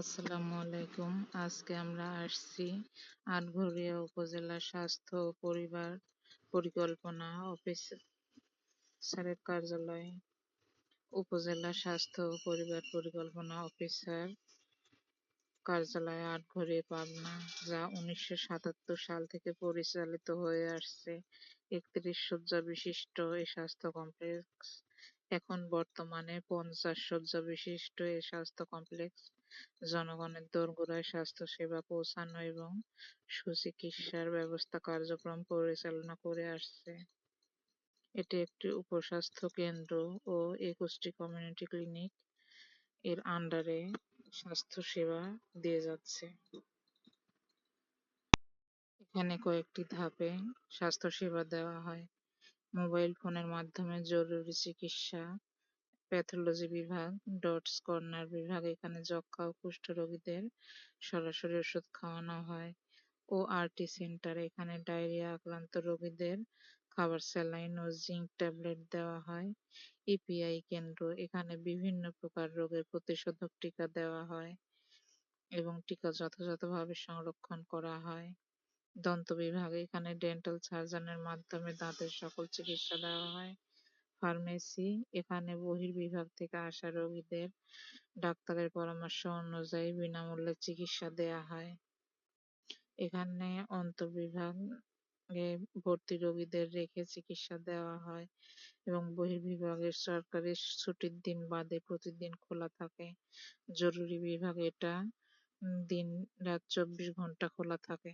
আসসালামু আলাইকুম। আজকে আমরা আসছি আটঘরিয়া উপজেলা স্বাস্থ্য ও পরিবার পরিকল্পনা অফিসারের কার্যালয়ে উপজেলা স্বাস্থ্য ও পরিবার পরিকল্পনা অফিসার কার্যালয় আটঘরিয়া পাবনা, যা উনিশশো সাতাত্তর সাল থেকে পরিচালিত হয়ে আসছে। একত্রিশ শয্যা বিশিষ্ট এই স্বাস্থ্য কমপ্লেক্স, এখন বর্তমানে পঞ্চাশ শয্যা বিশিষ্ট এই স্বাস্থ্য কমপ্লেক্স জনগণের দোরগোড়ায় স্বাস্থ্যসেবা পৌঁছানো এবং সুচিকিৎসার ব্যবস্থা কার্যক্রম পরিচালনা করে আসছে। এটি একটি উপস্বাস্থ্য কেন্দ্র ও একুশটি কমিউনিটি ক্লিনিক এর আন্ডারে স্বাস্থ্যসেবা দিয়ে যাচ্ছে। এখানে কয়েকটি ধাপে স্বাস্থ্যসেবা দেওয়া হয়। মোবাইল ফোনের মাধ্যমে জরুরি চিকিৎসা প্যাথোলজি বিভাগ ডটস কর্নার বিভাগ, এখানে যক্ষা ও কুষ্ঠ রোগীদের সরাসরি ওষুধ খাওয়ানো হয়। ও আরটি সেন্টার এখানে ডায়রিয়া আক্রান্ত রোগীদের খাবার স্যালাইন ও জিঙ্ক ট্যাবলেট দেওয়া হয়। ইপিআই কেন্দ্র, এখানে বিভিন্ন প্রকার রোগের প্রতিষেধক টিকা দেওয়া হয় এবং টিকা যথাযথভাবে সংরক্ষণ করা হয়। দন্ত বিভাগ, এখানে ডেন্টাল সার্জনের মাধ্যমে দাঁতের সকল চিকিৎসা দেওয়া হয়। ফার্মেসি, এখানে বহির্বিভাগ থেকে আসা রোগীদের ডাক্তারের পরামর্শ অনুযায়ী বিনামূল্যে চিকিৎসা দেয়া হয়। এখানে অন্তর্বিভাগে ভর্তি রোগীদের রেখে চিকিৎসা দেওয়া হয় এবং বহির্বিভাগের সরকারি ছুটির দিন বাদে প্রতিদিন খোলা থাকে। জরুরি বিভাগ এটা দিন রাত চব্বিশ ঘণ্টা খোলা থাকে।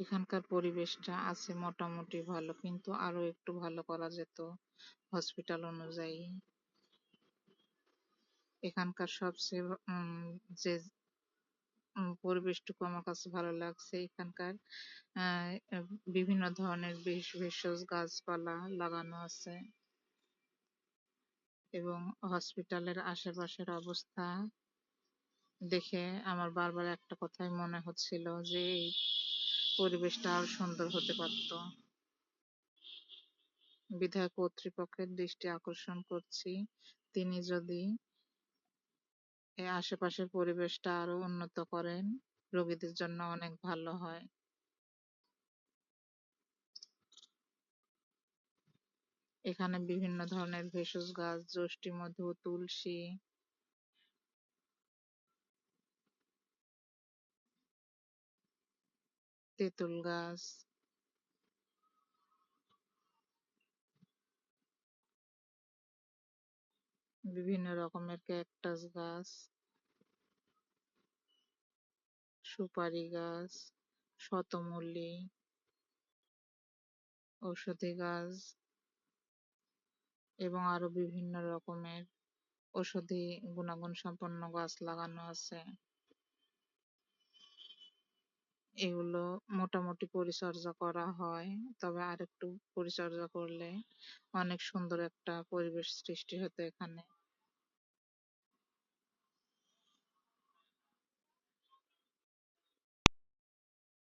এখানকার পরিবেশটা আছে মোটামুটি ভালো, কিন্তু আরও একটু ভালো করা যেত হসপিটাল অনুযায়ী। এখানকার সবচেয়ে যে পরিবেশটুকু আমার কাছে ভালো লাগছে এখানকার বিভিন্ন ধরনের বেশ ভেষজ গাছপালা লাগানো আছে এবং হসপিটালের আশেপাশের অবস্থা দেখে আমার বারবার একটা কথাই মনে হচ্ছিল যে এই পরিবেশটা আরও সুন্দর হতে পারত। বিধায়ক কর্তৃপক্ষের দৃষ্টি আকর্ষণ করছি। তিনি যদি এই আশেপাশের পরিবেশটা আরও উন্নত করেন, রোগীদের জন্য অনেক ভালো হয়। এখানে বিভিন্ন ধরনের ভেষজ গাছ যষ্টি মধু, তুলসী তেঁতুল গাছ বিভিন্ন রকমের ক্যাকটাস গাছ, সুপারি গাছ শতমূল্যি ঔষধি গাছ এবং আরও বিভিন্ন রকমের ঔষধি গুণাগুণ সম্পন্ন গাছ লাগানো আছে। এগুলো মোটামুটি পরিচর্যা করা হয়। তবে আরেকটু পরিচর্যা করলে অনেক সুন্দর একটা পরিবেশ সৃষ্টি হতো এখানে।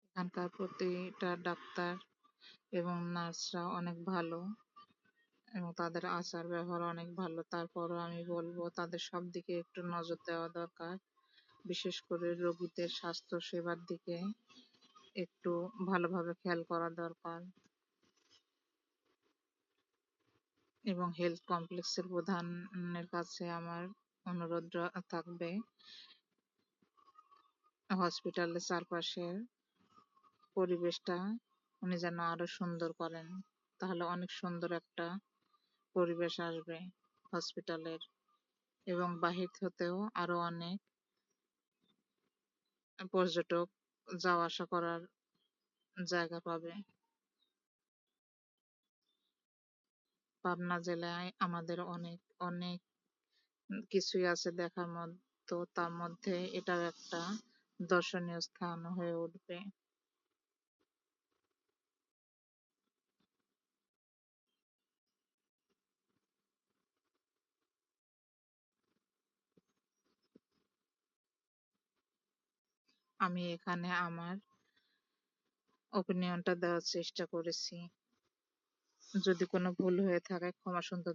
এখানকার প্রতিটা ডাক্তার এবং নার্সরা অনেক ভালো এবং তাদের আচার ব্যবহার অনেক ভালো। তারপরও আমি বলব, তাদের সব দিকে একটু নজর দেওয়া দরকার। বিশেষ করে রোগীদের স্বাস্থ্য সেবার দিকে একটু ভালোভাবে খেয়াল করা দরকার। এবং হেলথ কমপ্লেক্সের প্রধানের কাছে আমার অনুরোধ থাকবে হসপিটালের চারপাশের পরিবেশটা উনি যেন আরও সুন্দর করেন, তাহলে অনেক সুন্দর একটা পরিবেশ আসবে হসপিটালের এবং বাহির হতেও আরও অনেক পর্যটক যাওয়া আসা করার জায়গা পাবে। পাবনা জেলায় আমাদের অনেক অনেক কিছুই আছে দেখার মতো। তার মধ্যে এটাও একটা দর্শনীয় স্থান হয়ে উঠবে। আমি এখানে আমার ওপিনিয়নটা দেওয়ার চেষ্টা করেছি। যদি কোনো ভুল হয়ে থাকে ক্ষমা সুন্দর